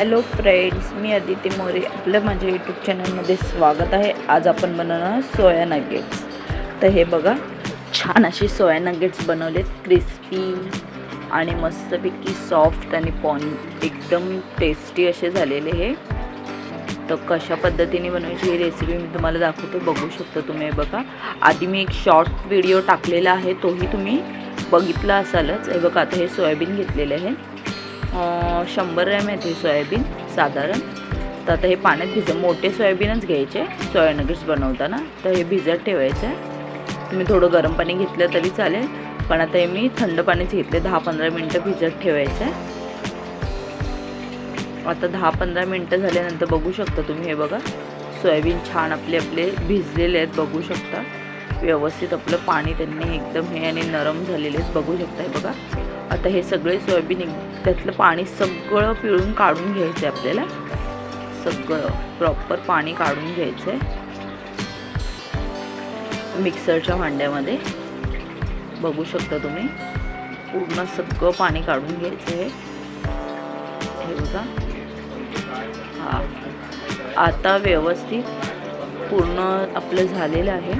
Hello friends मी अदिती मोरे. आपलं माझ्या यूट्यूब चॅनलमध्ये स्वागत आहे. आज आपण बनवणार सोया नगेट्स तर हे बघा छान अशी सोया नगेट्स बनवलेत. क्रिस्पी आणि मस्तपैकी सॉफ्ट आणि पॉन एकदम टेस्टी असे झालेले हे. तर कशा पद्धतीने बनवायची ही रेसिपी मी तुम्हाला दाखवतो. बघू शकतो तुम्ही हे बघा. आधी मी एक शॉर्ट व्हिडिओ टाकलेला आहे. तोही तुम्ही बघितला असालच. हे बघा आता हे सोयाबीन घेतलेले आहे. शंभर ग्रॅम आहे ती सोयाबीन साधारण. तर आता हे पाण्यात भिज मोठे सोयाबीनच घ्यायचे सोया नगेट्स बनवताना. तर हे भिजत ठेवायचं. आहे तुम्ही थोडं गरम पाणी घेतलं तरी चालेल. पण आता हे मी थंड पाणीच घेतले दहा पंधरा मिनटं भिजत ठेवायचं. आहे आता दहा पंधरा मिनटं झाल्यानंतर बघू शकता तुम्ही हे बघा. सोयाबीन छान आपले आपले भिजलेले आहेत बघू शकता. व्यवस्थित आपलं पाणी त्यांनी एकदम हे आणि नरम झालेले आहेत बघू शकता हे बघा. आता हे सगळे सोयाबीन त्यातलं पाणी सगळं पिळून काढून घ्यायचं आहे आपल्याला. सगळं प्रॉपर पाणी काढून घ्यायचं आहे मिक्सरच्या भांड्यामध्ये. बघू शकता तुम्ही. पूर्ण सगळं पाणी काढून घ्यायचं आहे हे बघा. हा. आता व्यवस्थित पूर्ण आपलं झालेलं आहे.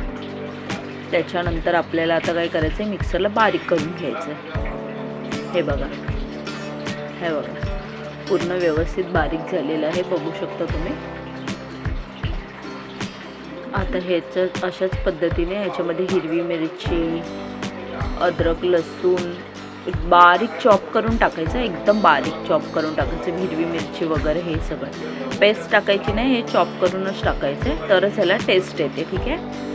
त्याच्यानंतर आपल्याला आता काय करायचं आहे मिक्सरला बारीक करून घ्यायचं आहे हे बघा. हे बघा. पूर्ण व्यवस्थित बारीक झालेलं आहे बघू शकता तुम्ही. आता ह्याच्यात अशाच पद्धतीने ह्याच्यामध्ये हिरवी मिरची अद्रक लसूण एक बारीक चॉप करून टाकायचं एकदम बारीक चॉप करून टाकायचं हिरवी मिरची वगैरे हे सगळं. पेस्ट टाकायची नाही हे चॉप करूनच टाकायचं आहे. तरच ह्याला टेस्ट येते ठीक आहे?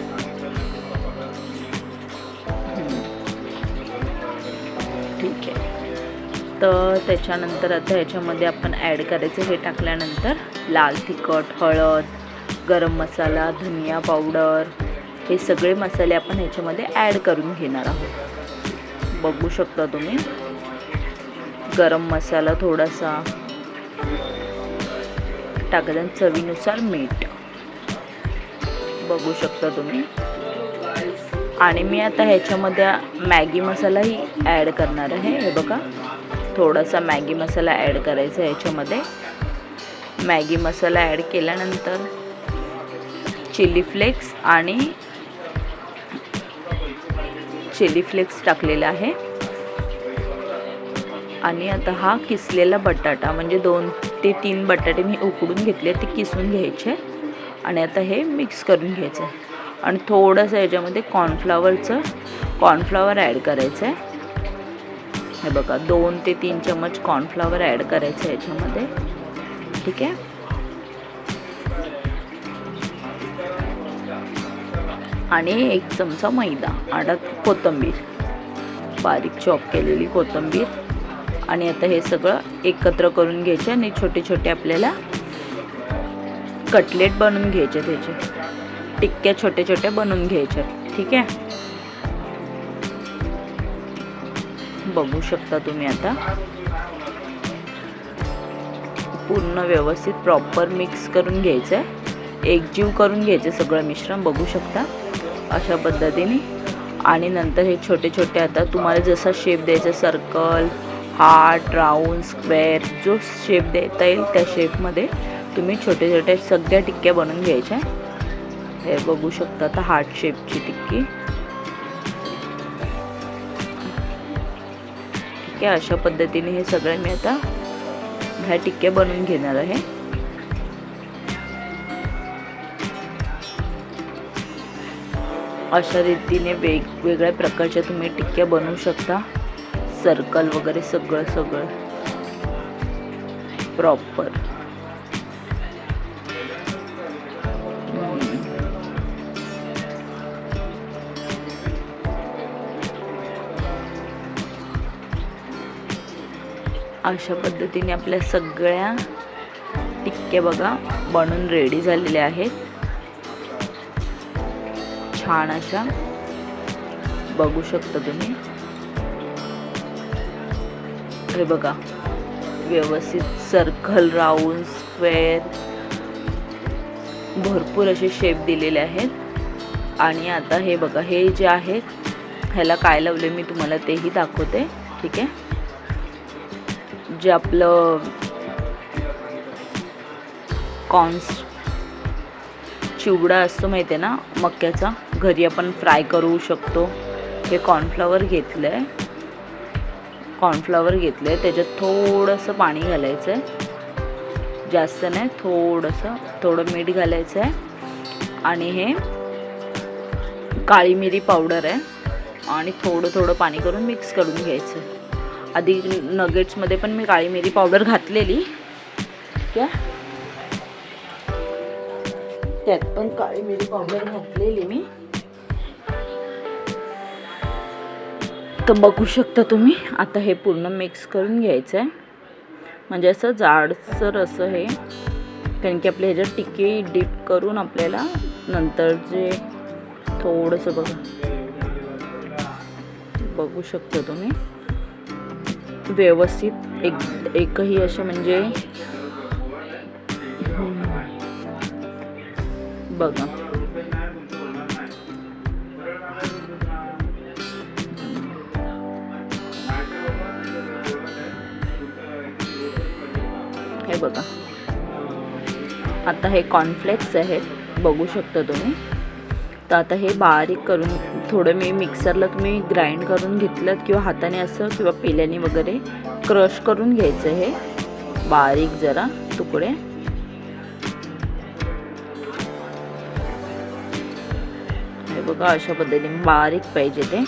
तर त्याच्यानंतर आता ह्याच्यामध्ये आपण ॲड करायचं हे टाकल्यानंतर लाल तिखट हळद गरम मसाला धनिया पावडर हे सगळे मसाले आपण ह्याच्यामध्ये ॲड करून घेणार आहोत. बघू शकता तुम्ही. गरम मसाला थोडासा टाकल्यान चवीनुसार मीठ. बघू शकता तुम्ही. आणि मी आता ह्याच्यामध्ये मॅगी मसालाही ॲड करणार आहे. हे बघा. थोडासा मॅगी मसाला ॲड करायचा आहे मॅगी मसाला ॲड केल्यानंतर चिली फ्लेक्स आणि चिली फ्लेक्स टाकलेला आहे. आणि आता हा किसलेला बटाटा म्हणजे दोन ते तीन बटाटे मी उकडून घेतले ते किसून घ्यायचे. आणि आता हे मिक्स करून घ्यायचं आहे. आणि थोडंसं याच्यामध्ये कॉर्नफ्लावरचं कॉर्नफ्लावर ॲड करायचं आहे. हे बघा दोन ते तीन चमच कॉर्नफ्लावर ॲड करायचं आहे याच्यामध्ये. ठीक आहे? आणि एक चमचा मैदा आणि कोथिंबीर. बारीक चॉप केलेली कोथिंबीर. आणि आता हे सगळं एकत्र करून घ्यायचे आणि छोटे छोटे आपल्याला कटलेट बनवून घ्यायचे त्याचे. टिक्क्या छोट्या छोट्या बनवून घ्यायच्या ठीक आहे? बघू शकता तुम्ही आता. पूर्ण व्यवस्थित प्रॉपर मिक्स करून घ्यायचं आहे एकजीव करून घ्यायचं सगळं मिश्रण बघू शकता. अशा पद्धतीने. आणि नंतर हे छोटे छोटे आता तुम्हाला जसा शेप द्यायचा सर्कल हार्ट राऊंड स्क्वेअर जो शेप देता येईल त्या शेपमध्ये तुम्ही छोटे छोटे सगळ्या टिक्क्या बनवून घ्यायच्या. हे बघू शकता आता हार्ट शेपची टिक्की. ठीक आहे अशा पद्धतीने हे सगळं मी आता ह्या टिक्क्या बनवून घेणार आहे. अशा रीतीने वेगवेगळ्या प्रकारच्या तुम्ही टिक्क्या बनवू शकता. सर्कल वगैरे सगळं सगळं. प्रॉपर अशा पद्धतीने आपल्या सगळ्या टिक्क्या बघा बनून रेडी झालेल्या आहेत. छान अशा. बघू शकता तुम्ही. हे बघा. व्यवस्थित सर्कल राऊंड स्क्वेअर भरपूर असे शेप दिलेले आहेत. आणि आता हे बघा हे जे आहेत ह्याला काय लावले मी तुम्हाला तेही दाखवते. ठीक आहे? जे आपलं कॉन्स चिवडा असतो माहिती आहे ना मक्याचा घरी आपण फ्राय करू शकतो. हे कॉर्नफ्लॉवर घेतलं आहे कॉर्नफ्लॉवर घेतलं आहे त्याच्यात थोडंसं पाणी घालायचं आहे जास्त नाही थोडंसं थोडं मीठ घालायचं आहे आणि हे काळी मिरी पावडर आहे. आणि थोडं थोडं पाणी करून मिक्स करून घ्यायचं. आहे आधी नगेट्समध्ये पण मी काळी मिरी पावडर घातलेली. क्या त्यात पण काळी मिरी पावडर घातलेली मी. तर बघू शकता तुम्ही आता हे पूर्ण मिक्स करून घ्यायचं आहे म्हणजे असं जाडसर असं हे. कारण की आपल्या ह्याच्यात टिके डीप करून आपल्याला नंतर जे थोडंसं बघा. बघू शकता तुम्ही. व्यवस्थित एक एकही असे म्हणजे बघा. हे बघा. आता हे कॉर्नफ्लेक्स आहेत बघू शकता तुम्ही. तर आता हे बारीक करून थोडं मी मिक्सरला तुम्ही ग्राइंड करून घेतलं किंवा हाताने असं किंवा पेल्याने वगैरे क्रश करून घ्यायचं हे. बारीक जरा तुकडे. हे बघा अशा पद्धतीने बारीक पाहिजे ते.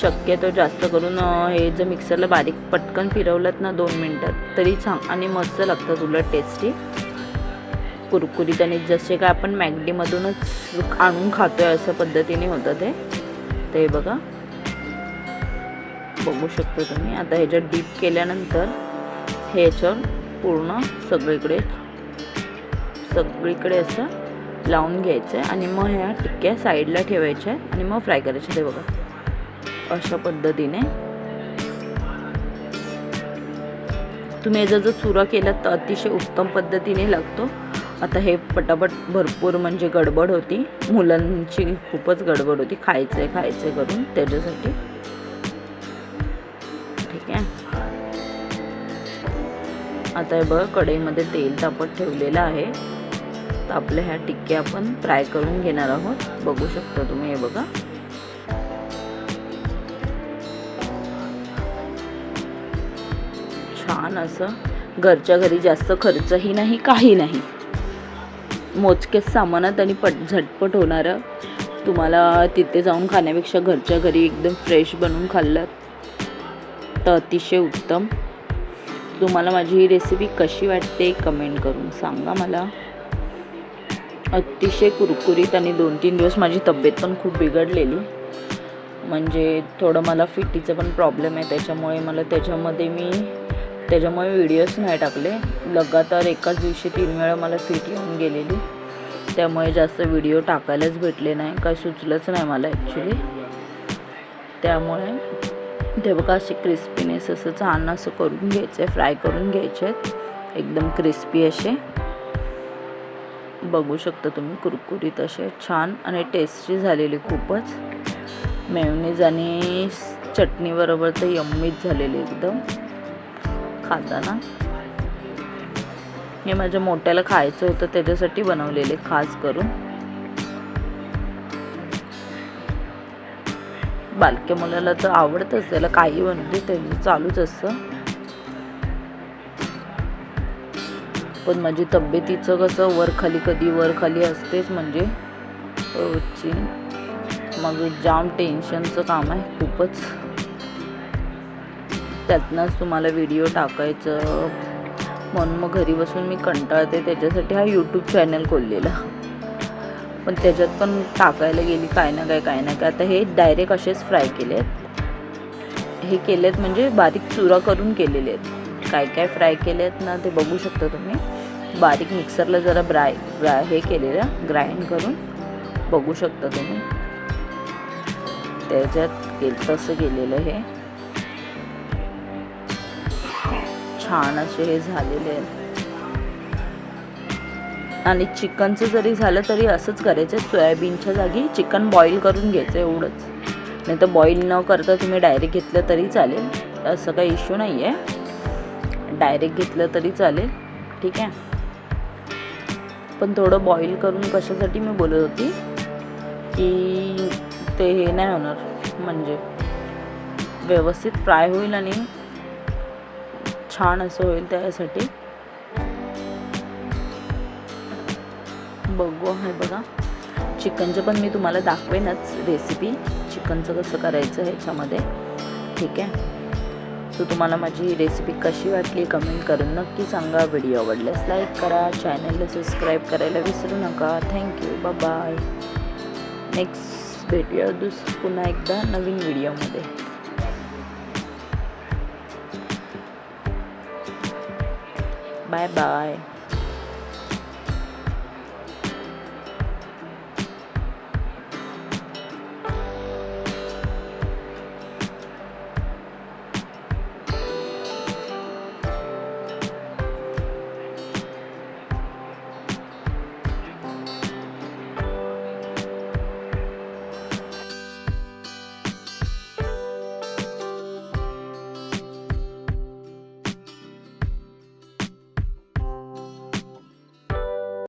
शक्यतो जास्त करून हे जर मिक्सरला बारीक पटकन फिरवलं ना दोन मिनटात तरी छान आणि मस्त लागतात उलट टेस्टी कुरकुरीत आणि जसे काय आपण मॅगडीमधूनच आणून खातो आहे अशा पद्धतीने होतं ते. ते बघा. बघू शकतो तुम्ही. आता ह्याच्यात डीप केल्यानंतर हे याच्यावर पूर्ण सगळीकडे सगळीकडे असं लावून घ्यायचं आहे आणि मग ह्या टिक्क्या साईडला ठेवायच्या आहे आणि मग फ्राय करायचे ते बघा. अशा पद्धतीने. तुम्ही याचा जर चुरा केला तर अतिशय उत्तम पद्धतीने लागतो. आता हे पटापट भरपूर म्हणजे गडबड होती. मुलांची खूपच गडबड होती. खायचं आहे खायचं करून त्याच्यासाठी. ठीक आहे. आता हे बघ कढईमध्ये तेल तापत ठेवलेलं आहे. तर आपल्या ह्या टिक्क्या आपण फ्राय करून घेणार आहोत. बघू शकता तुम्ही हे बघा. छान असं. घरच्या घरी जास्त खर्चही नाही काही नाही. मोजकेच सामानात आणि पट झटपट होणारं. तुम्हाला तिथे जाऊन खाण्यापेक्षा घरच्या घरी एकदम फ्रेश बनवून खाल्लं तर अतिशय उत्तम. तुम्हाला माझी ही रेसिपी कशी वाटते कमेंट करून सांगा मला. अतिशय कुरकुरीत आणि दोन तीन दिवस माझी तब्येत पण खूप बिघडलेली. म्हणजे थोडं मला फिटीचा पण प्रॉब्लेम आहे त्याच्यामुळे मला त्याच्यामध्ये मी त्याच्यामुळे व्हिडिओज नाही टाकले. लगातार एकाच दिवशी तीन वेळा मला फिट येऊन गेलेली. त्यामुळे जास्त व्हिडिओ टाकायलाच भेटले नाही. काय सुचलंच नाही मला ॲक्च्युली त्यामुळे ते बघा असे क्रिस्पीनेस असं छान असं करून घ्यायचं आहे फ्राय करून घ्यायचे. आहेत एकदम क्रिस्पी असे. बघू शकता तुम्ही कुरकुरीत असे. छान आणि टेस्टी झालेली खूपच. मेवनीज आणि चटणीबरोबर तर यम्मीच झालेले एकदम. खाताना. हे माझ्या मोठ्याला खायचं होतं त्याच्यासाठी बनवलेले खास करून. बालक्या मुलाला तर आवडतच त्याला काही बनवते त्याचं चालूच असतं. पण माझी तब्येतीचं कसं वर खाली कधी वर खाली असतेच म्हणजे. रोजची मग जाम टेन्शनचं काम आहे खूपच. त्यातनंच तुम्हाला व्हिडिओ टाकायचं. म्हणून मग घरी बसून मी कंटाळते. त्याच्यासाठी हा यूट्यूब चॅनल खोललेला. पण त्याच्यात पण टाकायला गेली काय ना काय काय ना काय. आता हे डायरेक्ट असेच फ्राय केले आहेत हे केले आहेत म्हणजे बारीक चुरा करून केलेले आहेत. काय काय फ्राय केले आहेत ना ते बघू शकता तुम्ही. बारीक मिक्सरला जरा ब्राय ब्राय हे केलेलं. ग्राइंड करून बघू शकता तुम्ही. त्याच्यात केलं तसं केलेलं हे. छान असे हे झालेले आहेत. आणि चिकनचं जरी झालं तरी असंच करायचं. सोयाबीनच्या जागी चिकन बॉईल करून घ्यायचं एवढंच. नाही तर बॉईल न करता तुम्ही डायरेक्ट घेतलं तरी चालेल. असं काही इश्यू नाही आहे डायरेक्ट घेतलं तरी चालेल. ठीक आहे? पण थोडं बॉईल करून कशासाठी मी बोलत होती की ते हे नाही होणार. म्हणजे व्यवस्थित फ्राय होईल आणि छान असं होईल त्यासाठी. बघू आहे बघा. चिकनचं पण मी तुम्हाला दाखवेनच रेसिपी चिकनचं कसं करायचं ह्याच्यामध्ये. ठीक आहे? तर तुम्हाला माझी रेसिपी कशी वाटली कमेंट करून नक्की सांगा. व्हिडिओ आवडल्यास लाईक करा. चॅनलला सबस्क्राईब करायला विसरू नका. थँक्यू बाय नेक्स्ट भेटूया दुस पुन्हा एकदा नवीन व्हिडिओमध्ये बाय बाय